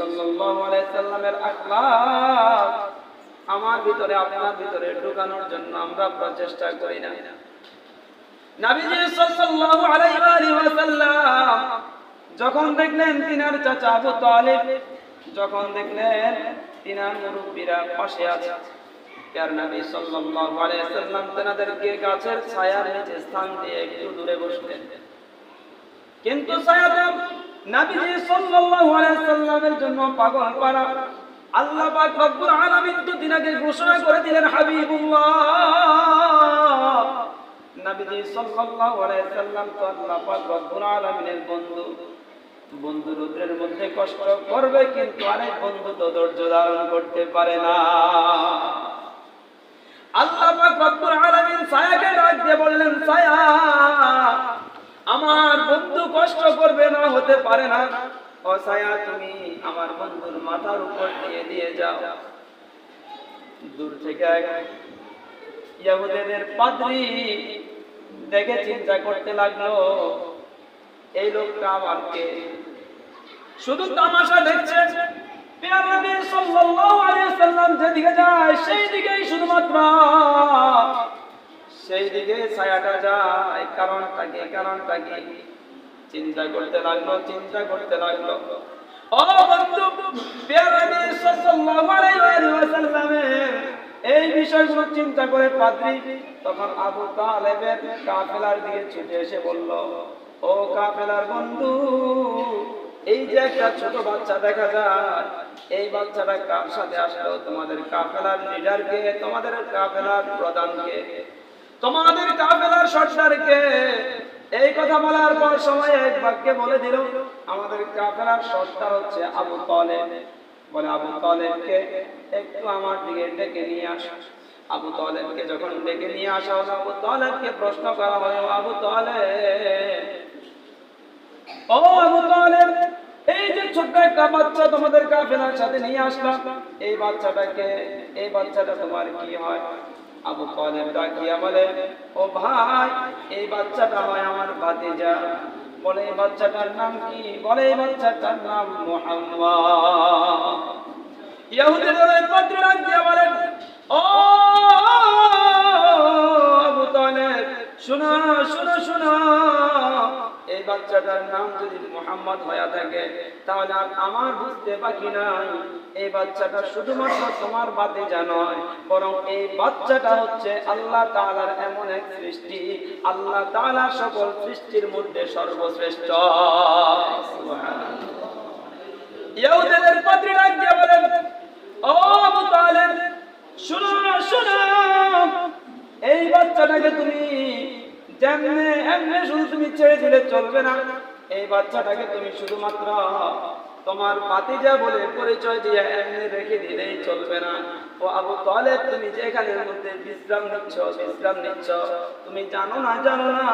সাল্লামের আখলাক আমার ভিতরে, আপনার ভিতরে ঢুকানোর জন্য আমরা প্রচেষ্টা করি না। যখন দেখলেন তিনার চাচা আবু তালিব, যখন দেখলেন তিনার মুরব্বীরা পাশে আছে আর নবী সাল্লাল্লাহু আলাইহি সাল্লাম গাছের ছায়ার নিচে স্থান দিয়ে একটু দূরে বসলেন। কিন্তু ছায়াটা নবীজি সাল্লাল্লাহু আলাইহি সাল্লামের জন্য পাগল পারা। আল্লাহ পাক রব্বুল আলামিন তো তিনাকে ঘোষণা করে দিলেন, হাবিবুল্লাহ। নবীজি সাল্লাল্লাহু আলাইহি সাল্লাম তো আল্লাহ পাক রব্বুল আলামিনের বন্ধু। বন্ধু রুদ্রের মধ্যে কষ্ট করবে, কিন্তু আরেক বন্ধু তো ধৈর্য ধারণ করতে পারে না। আল্লাহ পাক রব্বুল আলামিন ছায়াকে ডাক দিয়ে বললেন, ছায়া আমার বন্ধু কষ্ট করবে না, হতে পারে না। অসায়া তুমি আমার বন্ধুর মাথার উপর দিয়ে দিয়ে যাও। দূর থেকে ইয়াহুদের পাদ্রী দেখে চিন্তা করতে লাগল, এই লোকটা আমাকে শুধু তামাশা দেখছে সাল্লাল্লাহু আলাইহি সাল্লাম যেদিকে যায় সেই দিকেই শুধুমাত্র সেই দিকে ছায়াটা যায় কারণটা কি কারণটা কি চিন্তা করতে লাগল, চিন্তা করতে লাগল। ও বন্ধু পেয়ার নবী সাল্লাল্লাহু আলাইহি ওয়াসাল্লামের এই চিন্তা করে পাদ্রী তখন আবু তালেবের কাফেলার দিকে ছুটে এসে বলল, ও কাফেলার বন্ধু, এই যে একটা ছোট বাচ্চা দেখা যায়, এই বাচ্চাটা কার সাথে আসলো? তোমাদের কাফেলার লিডারকে তোমাদের কাফেলার প্রধানকে? তোমাদের কাফেলার সর্দারকে এই কথা বলার পর সময় এক বাক্যে বলে দিল, আমাদের কাফেলার সর্দার হচ্ছে আবু তালেব। বলে, আবু তালেবকে একটু আমার দিকে ডেকে নিয়ে আস। আবু তলেবকে যখন ডেকে নিয়ে আসা হলো, আবু তলেবকে প্রশ্ন করা হলো, আবু তালেব, ও আবু তালেব, এই যে ছোট্ট একটা বাচ্চা তোমাদের কাফেলার সাথে নিয়ে আসলাম, এই বাচ্চাটাকে, এই বাচ্চাটা তোমার কি হয়? আবু তালেব ডাকিয়া বলে, ও ভাই, এই বাচ্চাটা হয় আমার ভাতিজা। বলে, এই বাচ্চাটার নাম কি? বলে, এই বাচ্চাটার নাম মোহাম্মদ। ইহুদিদের ওই পত্র ডাকিয়া বলেন ও আবু তালেব, শোনো, শোনা, শোনো। এই বাচ্চাটার নাম যদি মোহাম্মদ হয়ে থাকে, তাহলে আর আমার বুঝতে বাকি নাই। এই বাচ্চাটা শুধুমাত্র তোমার বাতে নয়, বরং এই বাচ্চাটা হচ্ছে আল্লাহ তাআলার এমন এক সৃষ্টি। আল্লাহ তাআলা সকল সৃষ্টির মধ্যে সর্বশ্রেষ্ঠ। এই বাচ্চাটাকে তুমি যেমনে এমনি শুধু তুমি ছেড়ে দিলে চলবে না। এই বাচ্চাটাকে তুমি শুধুমাত্র তোমার বাতিজা বলে পরিচয় দিয়ে এমনি রেখে দিলেই চলবে না। ও আবু তালেব, তুমি যে এখানের মধ্যে বিশ্রাম নিচ্ছ বিশ্রাম নিচ্ছ। তুমি জানো না জানো না,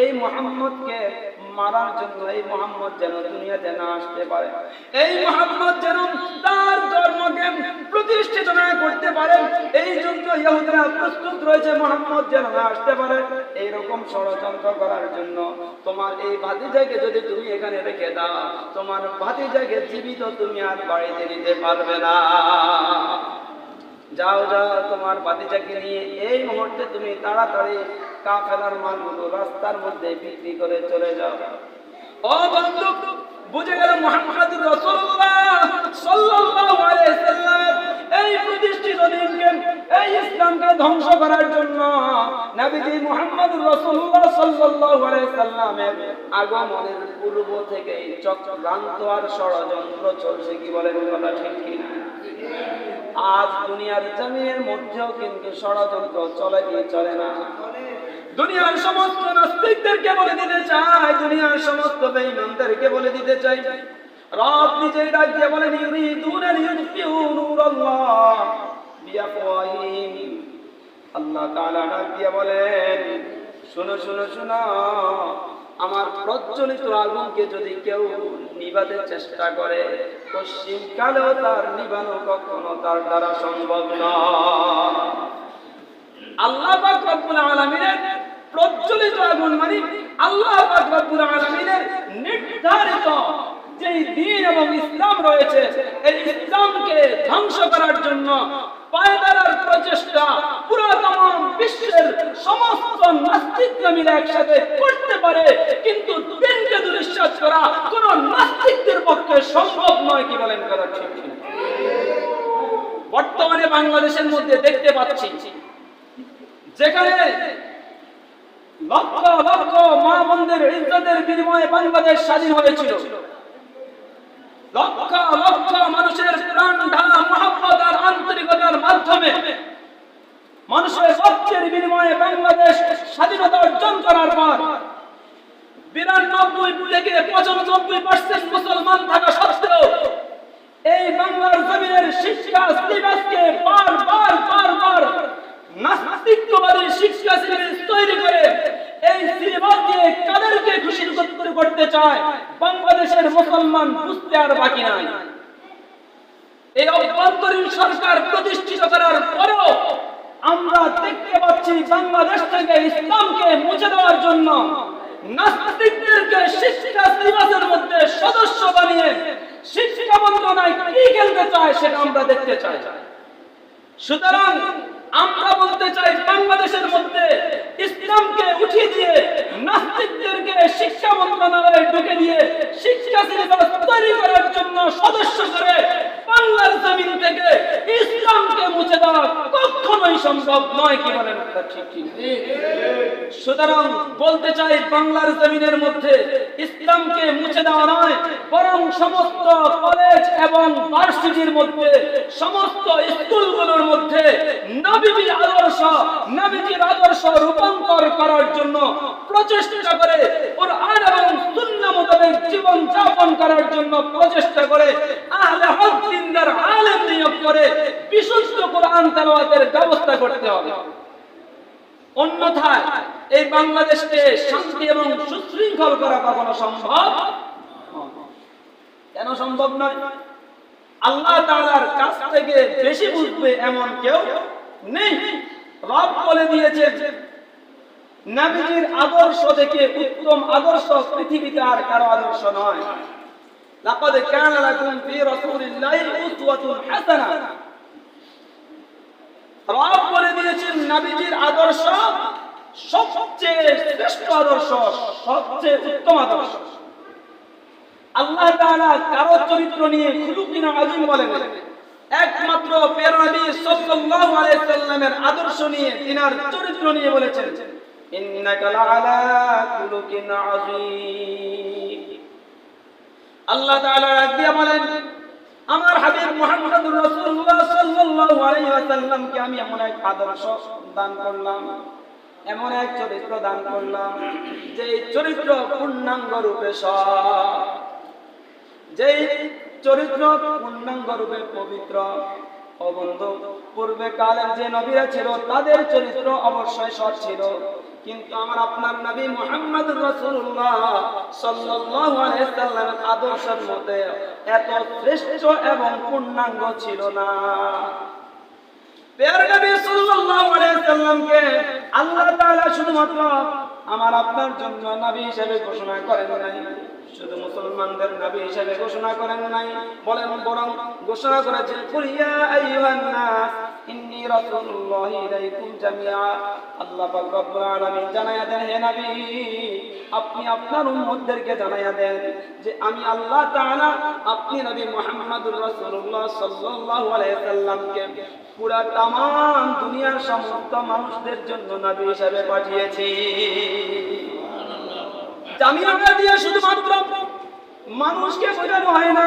এই মোহাম্মদকে মারার জন্য, এই মোহাম্মদ যেন দুনিয়াতে না আসতে পারে। এই মোহাম্মদ যেন তার ধর্মকে প্রতিষ্ঠিত না করতে পারে। এই জন্য ইহুদিরা প্রস্তুত রয়েছে, মোহাম্মদ যেন না আসতে পারে। এইরকম ষড়যন্ত্র করার জন্য তোমার এই ভাতি ভাতিজাকে যদি তুমি এখানে রেখে দাও, তোমার ভাতি ভাতিজাকে জীবিত তুমি আর বাড়িতে নিতে পারবে না। যাও যাও, তোমার ভাতিজাকে নিয়ে এই মুহূর্তে তুমি তাড়াতাড়ি কাফেলার মালগুলো রাস্তার মধ্যে বিক্রি করে চলে যাও। ও বন্ধু, বুঝে গেল মোহাম্মদ রাসূলুল্লাহ সাল্লাল্লাহু আলাইহি সাল্লাম এই প্রতিষ্ঠিত দিনকে, এই ইসলামকে ধ্বংস করার জন্য নবীজি মুহাম্মদ রাসূলুল্লাহ সাল্লাল্লাহু আলাইহি সাল্লামের আগমনের পূর্ব থেকে চক্রান্ত আর ষড়যন্ত্র চলছে কি বলেন কথা ঠিক কিনা? আজ দুনিয়ার জমিনের মধ্যেও কিন্তু ষড়যন্ত্র চলে কি চলে না। দুনিয়ার সমস্ত নাস্তিকদেরকে বলে দিতে চাই, দুনিয়ার সমস্ত বেঈমানদেরকে বলে দিতে চাই। রব নিজেই ডাক দিয়ে বলেন, ইউরিদুনা লিইউতফিউ নূরাল্লাহ আল্লাহ তাআলা ডাক দিয়ে বলেন, শুনো শুনো শুনো আমার প্রজ্বলিত আগুনকে যদি কেউ নিবাদের চেষ্টা করে পশ্চিমকালেও তার নিবানো কখনো তার দ্বারা সম্ভব না। আল্লাহ রব্বুল আলামিনের প্রজ্বলিত আগুন মানে আল্লাহ রব্বুল আলামিনের নির্ধারিত যেই দিন এবং ইসলাম রয়েছে, এই ইসলামকে ধ্বংস করার জন্য পায়দারার প্রচেষ্টা বিশ্বের সমস্ত মিলে একসাথে করতে পারে, কিন্তু করা কোন নাস্তিকদের পক্ষে সম্ভব নয় কি বলেন ঠিক বর্তমানে বাংলাদেশের মধ্যে দেখতে পাচ্ছি, যেখানে লক্ষ লক্ষ মা বোনদের, ইজ্জতের বিনিময়ে বাংলাদেশ স্বাধীন হয়েছিল। লক্ষ লক্ষ মানুষের প্রাণ ঢালা মহাব্বত আন্তরিকতার মাধ্যমে মানুষের রক্তের বিনিময়ে বাংলাদেশ স্বাধীনতা অর্জন করার পর বিরানব্বই থেকে পঁচানব্বই পার্সেন্ট মুসলমান থাকা সত্ত্বেও এই বাংলার জমিনের শিক্ষা সিলেবাসকে বার বার বার বার নাস্তিকবাদী শিক্ষা সিলেবাস তৈরি করে এই সিলেবাস দিয়ে কাদেরকে খুশি করতে চায়? বাংলাদেশের মুসলমান বুঝতে আর বাকি নাই। এই অভ্যন্তরীণ সরকার প্রতিষ্ঠিত করার পরেও আমরা দেখতে পাচ্ছি বাংলাদেশ থেকে ইসলামকে মুছে দেওয়ার জন্য নাস্তিকদেরকে শিক্ষা সিলেবাসের মধ্যে সদস্য বানিয়ে শিক্ষা মন্ত্রণায় কি খেলতে চায় সেটা আমরা দেখতে চাই। সুতরাং আমরা বলতে চাই বাংলাদেশের মধ্যে ইসলামকে উঠিয়ে দিয়ে নাস্তিকদেরকে শিক্ষা মন্ত্রণালয়ে ঢুকে দিয়ে শিক্ষা তৈরি করার জন্য সদস্য করে বাংলার জমিন থেকে ইসলামকে মুছে দেওয়া কখনোই সম্ভব নয় কি বলেন? সুতরাং বলতে চাই, বাংলার জমিনের মধ্যে ইসলামকে মুছে দেওয়া নয়, বরং সমস্ত কলেজ এবং ভার্সিটির মধ্যে, সমস্ত স্কুলগুলোর মধ্যে নবীজির আদর্শ নবীজির আদর্শ রূপান্তর করার জন্য প্রচেষ্টা করে কোরআন এবং সুন্নাহ মোতাবেক জীবন যাপন করার জন্য প্রচেষ্টা করে, আহলে হক দিনদার আলেম নিয়োগ করে বিশুদ্ধ কোরআন তেলাওয়াতের ব্যবস্থা করতে হবে। অন্যথায় এই বাংলাদেশকে শান্তি এবং সুশৃঙ্খল করা কখনো সম্ভব কেন সম্ভব নয়? আল্লাহ তাআলার কাছ থেকে বেশি বুঝবে এমন কেউ নেই। রব বলে দিয়েছেন নবীজির আদর্শ থেকে উত্তম আদর্শ পৃথিবীতে আর কারও আদর্শ নয়। লাকাদ কানা লাকুম ফি রাসূলিল্লাহি উসওয়াতুন হাসানাহ রব বলে দিয়েছেন, নবীজির আদর্শ সবচেয়ে শ্রেষ্ঠ আদর্শ, সবচেয়ে উত্তম আদর্শ। আল্লাহ তাআলা কারও চরিত্র নিয়ে খুলুকিন আজিম বলেন। একমাত্র প্রিয় নবী সাল্লাল্লাহু আলাইহি সাল্লামের আদর্শ নিয়ে তিনার চরিত্র নিয়ে বলেছেন। আল্লাহ ডাক দিয়ে বলেন, আমার হাবিব মুহাম্মদুর রাসূলুল্লাহ সাল্লাল্লাহু আলাইহি আমি এমন এক আদর্শ দান করলাম, এমন এক চরিত্র দান করলাম যে চরিত্র পূর্ণাঙ্গ রূপে সৎ। যেই চরিত্র পূর্ণাঙ্গ রূপে পবিত্র। অবন্ধ, পূর্বে কালের যে নবীরা ছিল, তাদের চরিত্র অবশ্যই সৎ ছিল। কিন্তু আমার আপনার নবী মুহাম্মদ আলাইহি সাল্লামের আদর্শের মধ্যে এত শ্রেষ্ঠ এবং পূর্ণাঙ্গ ছিল না। শুধুমাত্র আমার আপনার জন্য নবী হিসেবে ঘোষণা করেন নাই, শুধু মুসলমানদের নবী হিসেবে ঘোষণা করেন নাই, বলেন বরং ঘোষণা করেছেন ইন্নী রাসূলুল্লাহি ইলাইকুম জামিআ। আল্লাহ পাক রব্বুল আলামিন জানায়া দেন, হে নবী, আপনি আপনার উম্মতদেরকে জানায়া দেন যে আমি আল্লাহ তাআলা, আপনি নবী রাসূলুল্লাহ সাল্লাল্লাহু আলাইহি সাল্লামকে পুরা তাম দুনিয়ার সমস্ত মানুষদের জন্য নবী হিসেবে পাঠিয়েছি। জামিয়াটা দিয়ে শুধুমাত্র মানুষকে বোঝানো হয় না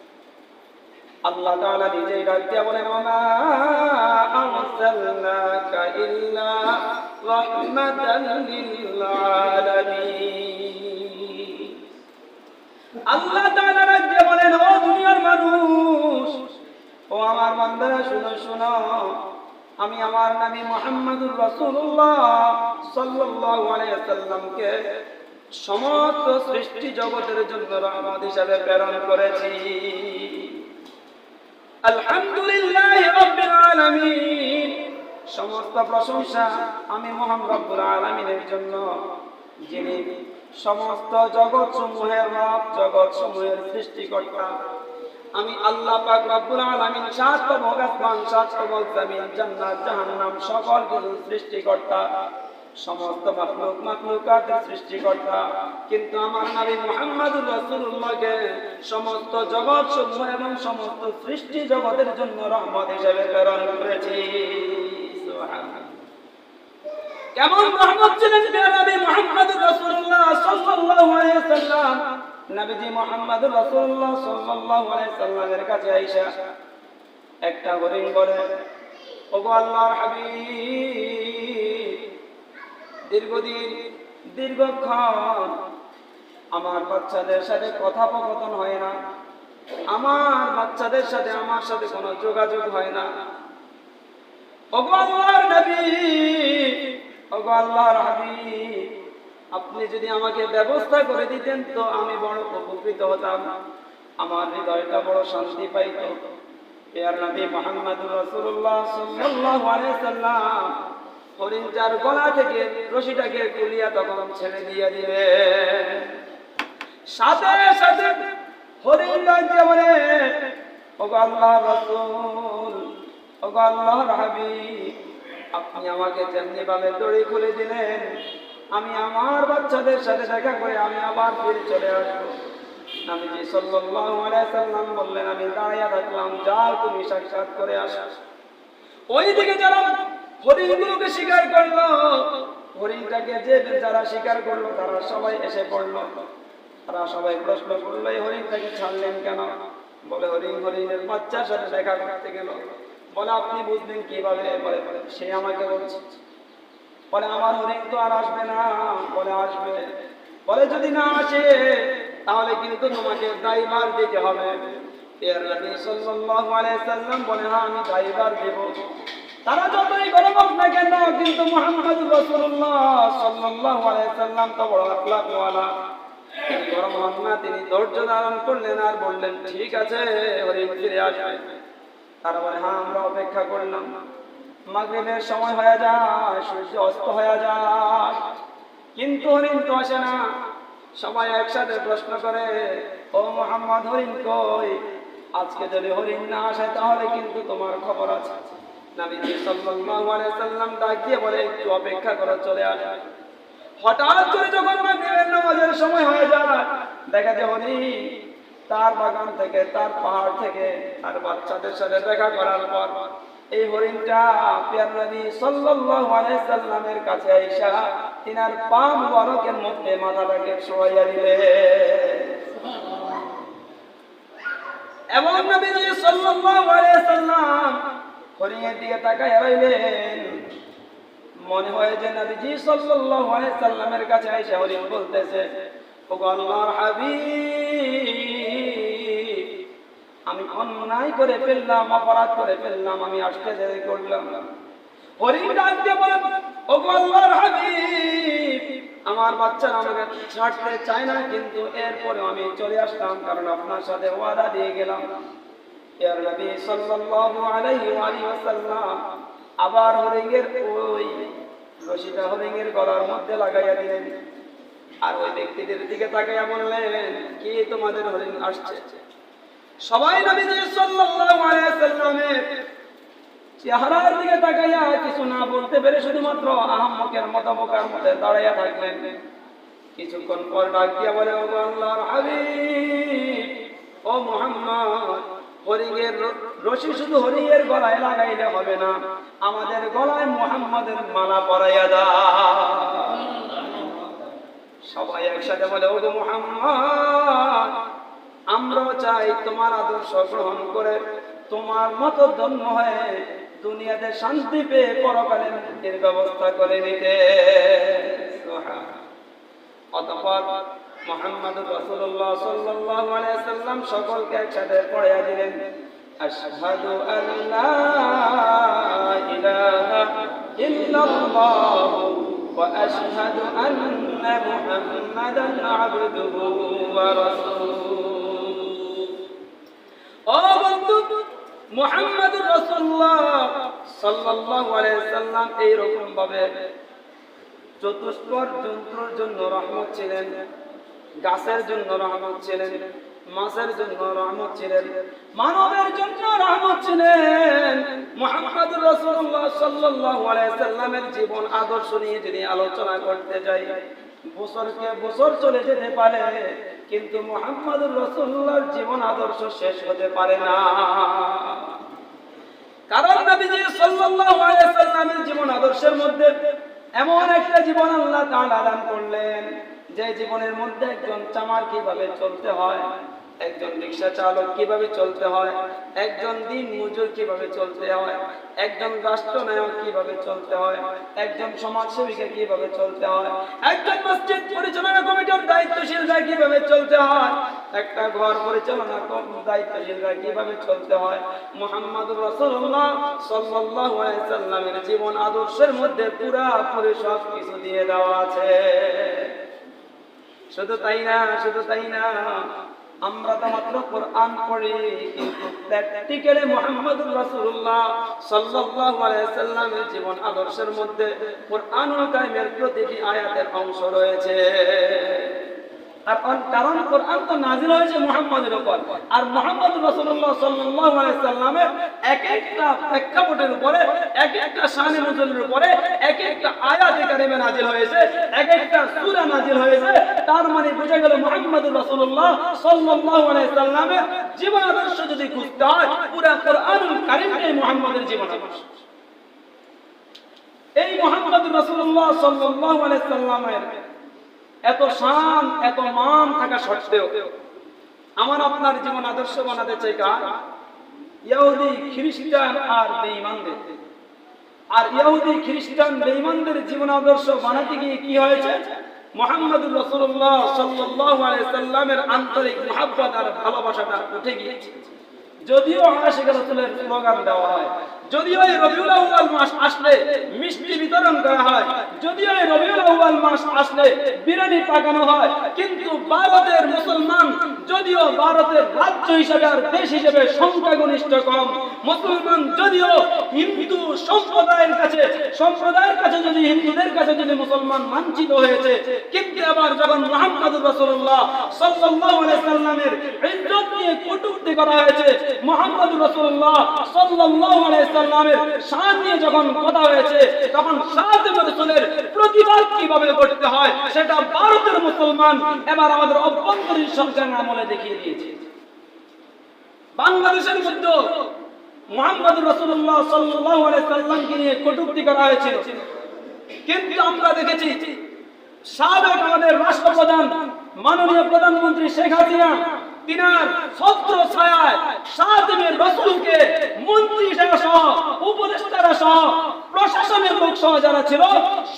আল্লাহ তাআলা নিজেই ডাক বলেন, ওমা আরসালনাকা ইল্লা রাহমাতান লিল আলামিন আল্লাহ তাআলা ডাক বলেন, ও দুনিয়ার মানুষ, ও আমার বান্দারা শুনো শুনো, আমি আমার নবী মুহাম্মদুর রাসূলুল্লাহ সাল্লাল্লাহু আলাইহি সাল্লামকে সমস্ত সৃষ্টি জগতের জন্য রহমত হিসাবে প্রেরণ করেছি। আলহামদুলিল্লাহ রাব্বিল আলামিন। সমস্ত প্রশংসা আমি মহান রব্বুল আলামিনের জন্য। যিনি সমস্ত জগৎ সমূহের রব জগৎ সমূহের সৃষ্টিকর্তা। আমি আল্লাহ পাক রব্বুল আলামিন সাত তবক আসমান সাত তবক জমিন, জান্নাত, জাহান্নাম, সকল কিছু সৃষ্টিকর্তা। সমস্ত মাখলুক মাখলুকাতের সৃষ্টিকর্তা। কিন্তু আমার নবী মুহাম্মদুর রাসূলুল্লাহকে সমস্ত জগৎ সমূহ এবং সমস্ত সৃষ্টি জগতের জন্য রহমত হিসেবে প্রেরণ করেছি। কেমন রহমত ছিলেন নবী রাসূলুল্লাহ সাল্লাল্লাহু আলাইহি নবীজি রাসূলুল্লাহ সাল্লাল্লাহু আলাইহি সাল্লামের কাছে আয়েশা একটা হরিণ বলে, ওগো আল্লাহর হাবিব দীর্ঘদিন, দীর্ঘক্ষণ আমার বাচ্চাদের সাথে কথোপকথন হয় না। আমার বাচ্চাদের সাথে আমার সাথে কোনো যোগাযোগ হয় না। আপনি যদি আমাকে ব্যবস্থা করে দিতেন তো আমি বড় উপকৃত হতাম। আমার হৃদয়টা বড় শান্তি পাইত। পেয়ার নবী সাল্লাল্লাহু আলাইহি সাল্লাম হরিণটার গলা থেকে রশিটাকে তুলিয়া তখন ছেড়ে দিয়ে দিবে সাথে সাথে হরিণ ডাকতে বলে, ওগো আল্লাহর রাসূল, ওগো আল্লাহর হাবিব, আপনি আমাকে যেমনি ভাবে দড়ি খুলে দিলেন, আমি আমার বাচ্চাদের সাথে দেখা করে আমি আবার ফিরে চলে আসব। নবীজি সাল্লাল্লাহু আলাইহি সাল্লাম বললেন, আমি দাঁড়িয়ে থাকলাম, যাও তুমি সাক্ষাৎ করে আসো। ওইদিকে যারা হরিণগুলোকে স্বীকার করল। হরিণটাকে যে যারা শিকার করল, তারা সবাই এসে পড়ল। তারা সবাই প্রশ্ন করল, এই হরিণটাকে ছাড়লেন কেন? বলে, হরিণ হরিণের বাচ্চার সাথে দেখা করতে গেল। বলে, আপনি বুঝলেন কীভাবে? বলে, সে আমাকে বলছে। বলে, আমার হরিণ তো আর আসবে না। বলে, আসবে। বলে, যদি না আসে, তাহলে কিন্তু তোমাকে ড্রাইভার দিতে হবে। এর নবী সাল্লাল্লাহু আলাইহি সাল্লাম বলে হ্যাঁ আমি ড্রাইভার দেব। তারা যতই গরম হোক না কেন, কিন্তু মুহাম্মদ রাসূলুল্লাহ সাল্লাল্লাহু আলাইহি সাল্লাম তো বড় আকলাকওয়ালা তিনি গরম তিনি ধৈর্য ধারণ করলেন আর বললেন, ঠিক আছে হরিণ ফিরে আসবে। তারা বলে হ্যাঁ আমরা অপেক্ষা করলাম। মাগরিবের সময় হয়ে যায়, সূর্য অস্ত হয়ে যায়। কিন্তু হরিণ তো আসে না। সবাই একসাথে প্রশ্ন করে, ও মোহাম্মদ, হরিণ কই? আজকে যদি হরিণ না আসে, তাহলে কিন্তু তোমার খবর আছে। নবীজি সাল্লাল্লাহু আলাইহি সাল্লাম ডাক দিয়ে বলে একটু অপেক্ষা করো চলে আসবে হঠাৎ করে যখন মাগরিবের নামাজের সময় হয়ে যায় দেখা যায় হরিণ তার বাগান থেকে তার পাহাড় থেকে আর বাচ্চাদের সাথে দেখা করার পর এই হরিণটা পিয়ার নবী সাল্লাল্লাহু আলাইহি সাল্লামের কাছে আইসা তিনার পা মুবারকের মধ্যে মাথাটাকে শোয়াইয়া দিলে। এবং নবীজি সাল্লাল্লাহু আলাইহি সাল্লাম হরিণের দিকে তাকায় রইলেন। মনে হয় যে নবীজি সাল্লাল্লাহু আলাইহি সাল্লামের কাছে আইসা হরিণ বলতেছে, ওগো আল্লাহর হাবিব, আমি অন্যায় করে ফেললাম, অপরাধ করে ফেললাম, আমি আসতে দেরি করলাম হরিণ ডাক দিয়ে বলে, ওগো আল্লাহর হাবিব, আমার বাচ্চারা আমাকে ছাড়তে চায় না, কিন্তু এরপরেও আমি চলে আসলাম কারণ আপনার সাথে ওয়াদা দিয়ে গেলাম। আবার হরিণের ওই রশিটা হরিণের গলার মধ্যে লাগাইয়া দিলেন। আর ওই ব্যক্তিদের দিকে তাকাইয়া বললেন, কি তোমাদের হরিণ আসছে? সবাই নবী সাল্লামের চেহারার দিকে তাকাইয়া কিছু না বলতে পেরে শুধুমাত্র আহম্মকের মতো বোকার মধ্যে দাঁড়াইয়া থাকলেন। কিছুক্ষণ পর ডাক দিয়া বলে ও আল্লাহর হাবিব, ও মুহাম্মদ হরিণের রশি শুধু হরিণের গলায় লাগাইলে হবে না, আমাদের গলায় মুহাম্মাদের মালা পরাইয়া দাও। সবাই একসাথে বলে ও মুহাম্মদ, আমরাও চাই তোমার আদর্শ গ্রহণ করে, তোমার মতো ধন্য হয়ে দুনিয়াতে শান্তি পেয়ে পরকালে মুক্তির ব্যবস্থা করে নিতে। অতঃপর মোহাম্মদ রাসূলুল্লাহ সাল্লাল্লাহু আলাইহি সাল্লাম সকলকে একসাথে পড়াইয়া দিলেন। আশহাদু আল্লা ইলাহা ইল্লাল্লাহ ওয়া আশহাদু আন্না মুহাম্মাদান আবদুহু ওয়া রাসূলুহু। ও বন্ধু রাসূলুল্লাহ সাল্লাল্লাহু আলাইহি সাল্লাম এই রকম ভাবে চতুষ্পদ যন্ত্রর জন্য রহমত ছিলেন। গাছের জন্য রহমত ছিলেন, মাছের জন্য রহমত ছিলেন, মানবের জন্য রহমত ছিলেন। মুহাম্মদুর রাসূলুল্লাহ সাল্লাল্লাহু আলাইহি সাল্লামের জীবন আদর্শ নিয়ে যদি আলোচনা করতে যাই, বছরকে বছর চলে যেতে পারে, কিন্তু মুহাম্মদুর রাসূলুল্লাহর জীবন আদর্শ শেষ হতে পারে না। কারণ নবীজি সাল্লাল্লাহু আলাইহি সাল্লামের জীবন আদর্শের মধ্যে এমন একটা জীবন আল্লাহ তাআলা দান করলেন যে জীবনের মধ্যে একজন চামার কীভাবে চলতে হয়, একজন রিক্সা চালক কীভাবে চলতে হয়, একজন দিন মজুর কীভাবে চলতে হয়, একজন রাষ্ট্রনায়ক কীভাবে চলতে হয়, একজন সমাজসেবিকা কীভাবে চলতে হয়, একজন মসজিদ পরিচালনা কমিটির দায়িত্বশীলরা কীভাবে চলতে হয়, একটা ঘর পরিচালনা দায়িত্বশীলরা কীভাবে চলতে হয় সাল্লাল্লাহু আলাইহি সাল্লামের জীবন আদর্শের মধ্যে পুরাপুরি সব কিছু দিয়ে দেওয়া আছে। শুধু তাই না, শুধু তাই না, আমরা তো মাত্র কোরআন পড়ি প্র্যাকটিক্যালি মোহাম্মদুর রাসূলুল্লাহ সাল্লাল্লাহু আলাইহি সাল্লামের জীবন আদর্শের মধ্যে কোরআনুল কারীমের প্রতিটি আয়াতের অংশ রয়েছে। হয়েছে তার মানে বোঝা গেল মুহাম্মদ সাল্লাল্লাহু সাল্লামের জীবন আদর্শ যদি খুঁজতে হয়, পুরো কোরআনুল মুহাম্মদের জীবন আদর্শ। এই মুহাম্মদ রসুল্লাহ সাল্লামের এত শান, এত মান থাকা সত্ত্বেও আমার আপনার জীবন আদর্শ বানাতে চাই কার? ইহুদি খ্রিস্টান আর বেঈমানদের। আর ইয়াহুদি, খ্রিস্টান, বেঈমানদের জীবন আদর্শ বানাতে গিয়ে কি হয়েছে? মুহাম্মদুর রাসূলুল্লাহ সাল্লাল্লাহু আলাইহি সাল্লামের আন্তরিক মহব্বত আর ভালোবাসাটা উঠে গিয়েছে। যদিও আশিক রাসূলের স্লোগান দেওয়া হয় যদিও এই রবিউল আউয়াল মাস আসলে মিষ্টি বিতরণ করা হয়, যদিও এই রবিউল আউয়াল মাস আসলে বিরিয়ানি পাকানো হয়, কিন্তু ভারতের মুসলমান যদিও ভারতের রাজ্য হিসেবে আর দেশ হিসেবে সংখ্যাগরিষ্ঠ কম। মুসলমান যদিও হিন্দু সম্প্রদায়ের কাছে সম্প্রদায়ের কাছে যদি, হিন্দুদের কাছে যদি মুসলমান মানচিত হয়েছে, কিন্তু আবার যখন মোহাম্মদ রাসূলুল্লাহ সাল্লাল্লাহু সাল্লামের ইজ্জত নিয়ে কটূক্তি করা হয়েছে, মোহাম্মদ রাসূলুল্লাহ আলাইহি হয়েছে বাংলাদেশের মধ্যে কটূক্তি করা হয়েছিল। কিন্তু আমরা দেখেছি, সাবেক আমাদের রাষ্ট্রপ্রধান, মাননীয় প্রধানমন্ত্রী শেখ হাসিনা তিনার ছত্র ছায়ায় সাতমের রসুলকে মন্ত্রী সহ, উপদেষ্টারা সহ, প্রশাসনের লোক সহ যারা ছিল,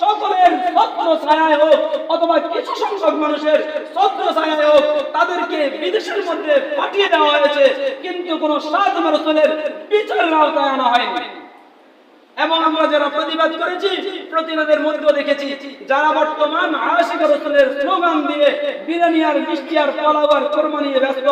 সকলের ছত্র ছায়ায় হোক অথবা কিছু সংখ্যক মানুষের ছত্র ছায়ায় হোক তাদেরকে বিদেশের মধ্যে পাঠিয়ে দেওয়া হয়েছে, কিন্তু কোনো সাতমের রসুলের বিচারের আওতায় আনা হয়নি। এবং আমরা যারা প্রতিবাদ করেছি, প্রতিবাদের মধ্যে দেখেছি, যারা বর্তমান আশিক রসুলের স্লোগান দিয়ে বিরিয়ানি আর মিষ্টি আর পোলাও আর কোরমা নিয়ে ব্যস্ত,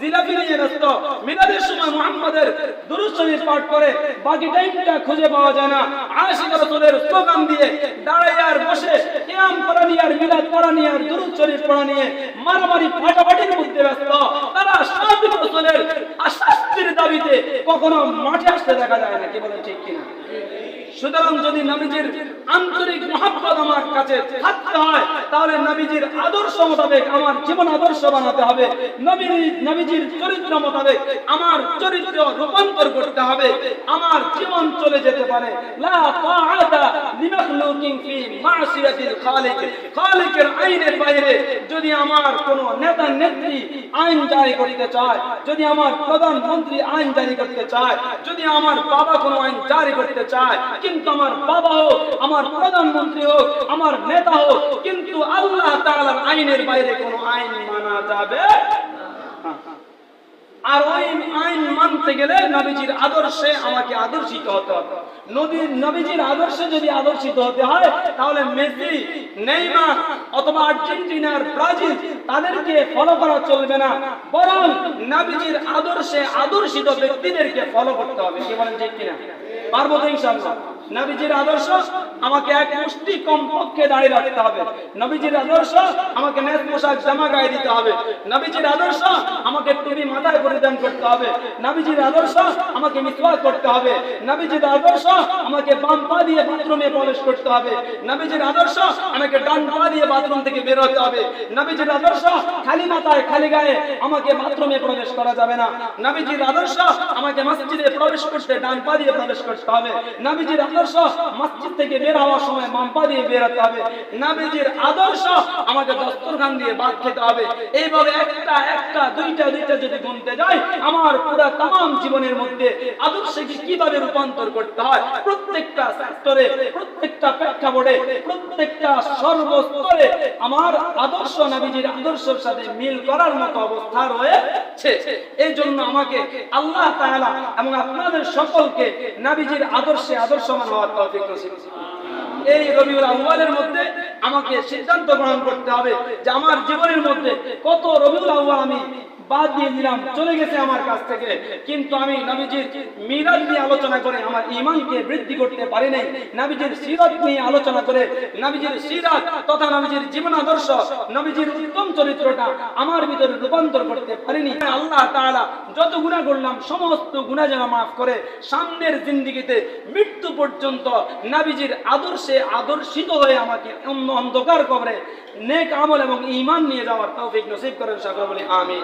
জিলাপি নিয়ে ব্যস্ত, মিলাদের সময় মুহাম্মাদের দুরূদ পাঠ করে বাকি টাইমটা খুঁজে পাওয়া যায় না। আশিক রসুলের স্লোগান দিয়ে দাঁড়াই আর বসে কিয়াম করা নিয়ে আর মিলাদ পড়া নিয়ে আর দুরূদ পড়া নিয়ে মারামারি ফাটাফাটির মধ্যে ব্যস্ত, তারা সাবিক রসুলের শাস্তির দাবিতে কখনো মাঠে আসতে দেখা যায় না, কি বলেন ঠিক কিনা? সুতরাং যদি নবীজির আন্তরিক মহাব্বত আমার কাছে থাকতে হয়, তাহলে নবীজির আদর্শ মোতাবেক আমার জীবন আদর্শ বানাতে হবে। নবীজির চরিত্র মোতাবেক আমার চরিত্র রূপান্তর করতে হবে। আমার জীবন চলে যেতে পারে। লা তাআতা লিমাখলুকিন ফি মাসিয়াতিল খালিক। খালিকের আইনের বাইরে যদি আমার কোন নেতা, নেত্রী আইন জারি করতে চায়, যদি আমার প্রধানমন্ত্রী আইন জারি করতে চায়, যদি আমার বাবা কোনো আইন জারি করতে চায় কিন্তু আমার বাবা হোক, আমার প্রধানমন্ত্রী হোক, আমার নেতা হোক, কিন্তু আল্লাহ তাআলার আইনের বাইরে কোনো আইন মানা যাবে আর ওই আইন মানতে গেলে নবীজির আদর্শে আমাকে আদর্শিত হতে হবে। নদীর নবীজির আদর্শে যদি আদর্শিত হতে হয়, তাহলে মেসি, নেইমার অথবা আর্জেন্টিনার ব্রাজিল তাদেরকে ফলো করা চলবে না। বরং নবীজির আদর্শে আদর্শিত ব্যক্তিদেরকে ফলো করতে হবে। কি বলেন ঠিক কিনা? পারব তো ইনশাআল্লাহ। নবীজির আদর্শ, আমাকে এক মুষ্টি কম পক্ষে দাঁড়িয়ে রাখতে হবে। নবীজির আদর্শ, আমাকে নেস পোশাক, জামা গায়ে দিতে হবে। নবীজির আদর্শ, আমাকে টুপি মাথায় পরিধান করতে হবে। নবীজির আদর্শ, আমাকে মিসওয়াক করতে হবে। নবীজির আদর্শ, আমাকে বাম পা দিয়ে বাথরুমে প্রবেশ করতে হবে। নবীজির আদর্শ, আমাকে ডান পা দিয়ে বাথরুম থেকে বের হতে হবে। নবীজির আদর্শ, খালি মাথায়, খালি গায়ে আমাকে বাথরুমে প্রবেশ করা যাবে না। নবীজির আদর্শ, আমাকে মসজিদে প্রবেশ করতে ডান পা দিয়ে প্রবেশ করতে হবে নবীজির আদর্শ মসজিদ থেকে বের হওয়ার সময় বাম পা দিয়ে বের হতে হবে আদর্শ আমাকে দস্তরখান দিয়ে বাদ খেতে হবে। এইভাবে একটা একটা, দুইটা দুইটা যদি গুনতে যাই আমার পুরো তাম জীবনের মধ্যে আদর্শকে কীভাবে রূপান্তর করতে হয়? প্রত্যেকটা প্রত্যেকটা প্রেক্ষাপটে, প্রত্যেকটা সর্বস্তরে আমার আদর্শ আদর্শের সাথে মিল করার মতো অবস্থা রয়েছে। এই জন্য আমাকে আল্লাহ এবং আপনাদের সকলকে নবীজির আদর্শে আদর্শমান হওয়ার তৌফিক নসিব। এই রবিউল আউয়ালের মধ্যে আমাকে সিদ্ধান্ত গ্রহণ করতে হবে যে আমার জীবনের মধ্যে কত রবিউল আউয়াল আমি বাদ দিয়ে দিলাম, চলে গেছে আমার কাছ থেকে। কিন্তু আমি নবীজির মিরাজ নিয়ে আলোচনা করে আমার ইমানকে বৃদ্ধি করতে পারি নাই। নবীজির সিরাত নিয়ে আলোচনা করে নবীজির সিরাত তথা নবীজির জীবন আদর্শ, নবীজির উত্তম চরিত্রটা আমার ভিতরে রূপান্তর করতে পারিনি। আল্লাহ তাআলা যত গুনাহ করলাম, সমস্ত গুনাহ যেন মাফ করে সামনের জিন্দিগিতে মৃত্যু পর্যন্ত নবীজির আদর্শে আদর্শিত হয়ে আমাকে অন্ধকার কবরে নেক আমল এবং ঈমান নিয়ে যাওয়ার তৌফিক নসিব করেন সকলে বলি, আমিন।